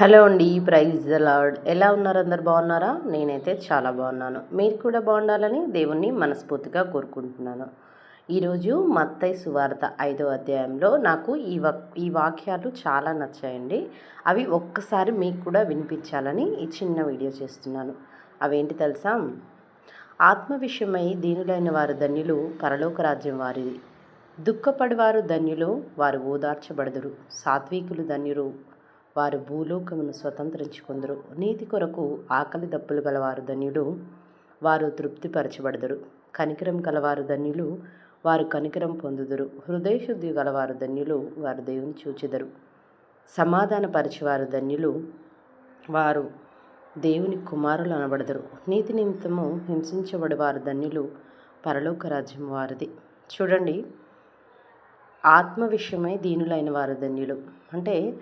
Hello అండి praise the lord. ఎలా ఉన్నారు అందరు? బాగున్నారా? నేనైతే చాలా బాగున్నాను. మీరు కూడా బాగుండాలని దేవుణ్ణి మనస్ఫూర్తిగా కోరుకుంటున్నాను. ఈరోజు మత్తై సువార్త ఐదో అధ్యాయంలో నాకు ఈ వక్ ఈ వాక్యాలు చాలా నచ్చాయండి. అవి ఒక్కసారి మీకు కూడా వినిపించాలని ఈ చిన్న వీడియో చేస్తున్నాను. అవేంటి తెలుసా? ఆత్మ విషయమై దీనులైన వారు ధన్యులు పరలోక రాజ్యం వారిది. దుఃఖపడివారు ధన్యులు వారు ఓదార్చబడదురు. సాత్వికులు ధన్యులు వారు భూలోకమును స్వతంత్రించుకుందరు. నీతి కొరకు ఆకలి దప్పులు గలవారు ధన్యులు వారు తృప్తిపరచబడదురు. కనికరం గలవారు ధన్యులు వారు కనికరం పొందుదురు. హృదయశుద్ధి గలవారు ధన్యులు వారు దేవుని చూచెదరు. సమాధానపరిచేవారు ధన్యులు వారు దేవుని కుమారులు అనబడదరు. నీతి నిమిత్తము హింసించబడేవారు ధన్యులు పరలోక రాజ్యం వారిది. చూడండి ఆత్మ విషయమై దీనులైన వారు ధన్యులు. అంటే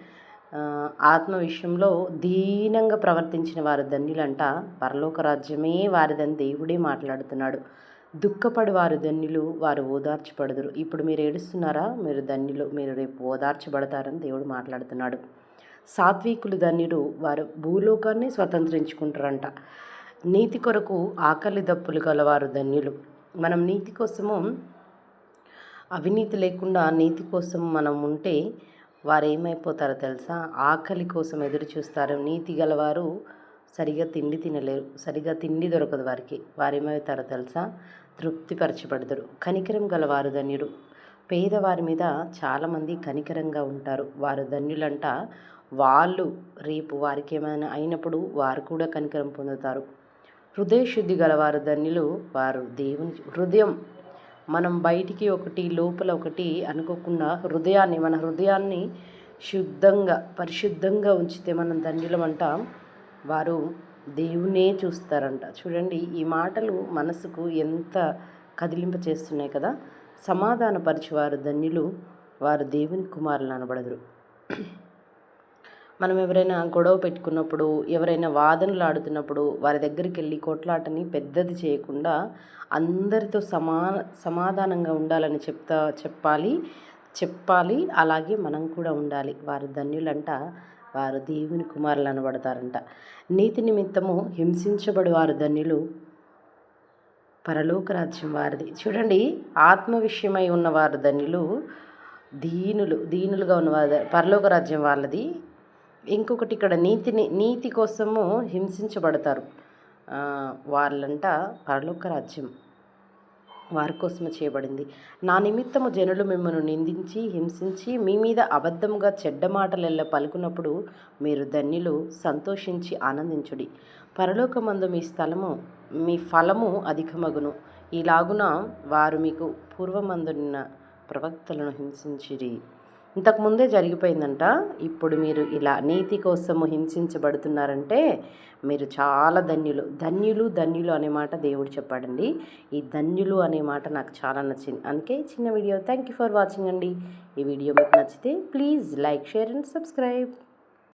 ఆత్మ విషయంలో దీనంగా ప్రవర్తించిన వారు ధన్యులంట. పరలోక రాజ్యమే వారిదని దేవుడే మాట్లాడుతున్నాడు. దుఃఖపడి వారు ధన్యులు వారు ఓదార్చబడదురు. ఇప్పుడు మీరు ఏడుస్తున్నారా? మీరు ధన్యులు మీరు రేపు ఓదార్చబడతారని దేవుడు మాట్లాడుతున్నాడు. సాత్వికులు ధన్యులు వారు భూలోకాన్ని స్వతంత్రించుకుంటారంట. నీతి కొరకు ఆకలి దప్పులు గలవారు ధన్యులు. మనం నీతి కోసము అవినీతి లేకుండా నీతి కోసం మనం ఉంటే వారు ఏమైపోతారో తెలుసా? ఆకలి కోసం ఎదురు చూస్తారు. నీతి గలవారు సరిగా తిండి తినలేరు. సరిగా తిండి దొరకదు వారికి. వారు ఏమవుతారో తెలుసా? తృప్తిపరచబడతారు కనికరం గలవారు ధన్యుడు పేదవారి మీద చాలామంది కనికరంగా ఉంటారు. వారు ధన్యులంట. వాళ్ళు రేపు వారికి ఏమైనా అయినప్పుడు వారు కూడా కనికరం పొందుతారు. హృదయ శుద్ధి గలవారు ధన్యులు. వారు దేవుని హృదయం మనం బయటికి ఒకటి లోపల ఒకటి అనుకోకుండా హృదయాన్ని మన హృదయాన్ని శుద్ధంగా పరిశుద్ధంగా ఉంచితే మనం ధన్యులమంట వారు దేవునే చూస్తారంట. చూడండి ఈ మాటలు మనసుకు ఎంత కదిలింప చేస్తున్నాయి కదా. సమాధానపరిచేవారు ధన్యులు వారు దేవుని కుమారులు అనబడదురు. మనం ఎవరైనా గొడవ పెట్టుకున్నప్పుడు ఎవరైనా వాదనలు ఆడుతున్నప్పుడు వారి దగ్గరికి వెళ్ళి కొట్లాటని పెద్దది చేయకుండా అందరితో సమాన సమాధానంగా ఉండాలని చెప్తా చెప్పాలి చెప్పాలి అలాగే మనం కూడా ఉండాలి. వారు ధన్యులంట వారు దేవుని కుమారులు అనబడతారంట. నీతి నిమిత్తము హింసించబడి వారు ధన్యులు. పరలోక రాజ్యం వారిది. చూడండి ఆత్మ విషయమై ఉన్నవారు ధన్యులు దీనులు దీనులుగా ఉన్నవారు పరలోక రాజ్యం వాళ్ళది. ఇంకొకటి ఇక్కడ నీతిని నీతి కోసము హింసించబడతారు. వాళ్ళంట పరలోక రాజ్యం వారి కోసమే చేయబడింది. నా నిమిత్తము జనులు మిమ్మల్ని నిందించి హింసించి మీ మీద అబద్ధముగా చెడ్డ మాటలెల్లా పలుకున్నప్పుడు మీరు ధన్యులు సంతోషించి ఆనందించుడి. పరలోకమందు మీ స్థలము మీ ఫలము అధికమగును. ఇలాగున వారు మీకు పూర్వమందున్న ప్రవక్తలను హింసించిరి. ఇంతకుముందే జరిగిపోయిందంట. ఇప్పుడు మీరు ఇలా నీతి కోసము హింసించబడుతున్నారంటే మీరు చాలా ధన్యులు. ధన్యులు ధన్యులు అనే మాట దేవుడు చెప్పాడండి. ఈ ధన్యులు అనే మాట నాకు చాలా నచ్చింది. అందుకే చిన్న video. Thank you for watching అండి. ఈ వీడియో మీకు నచ్చితే please like share and subscribe.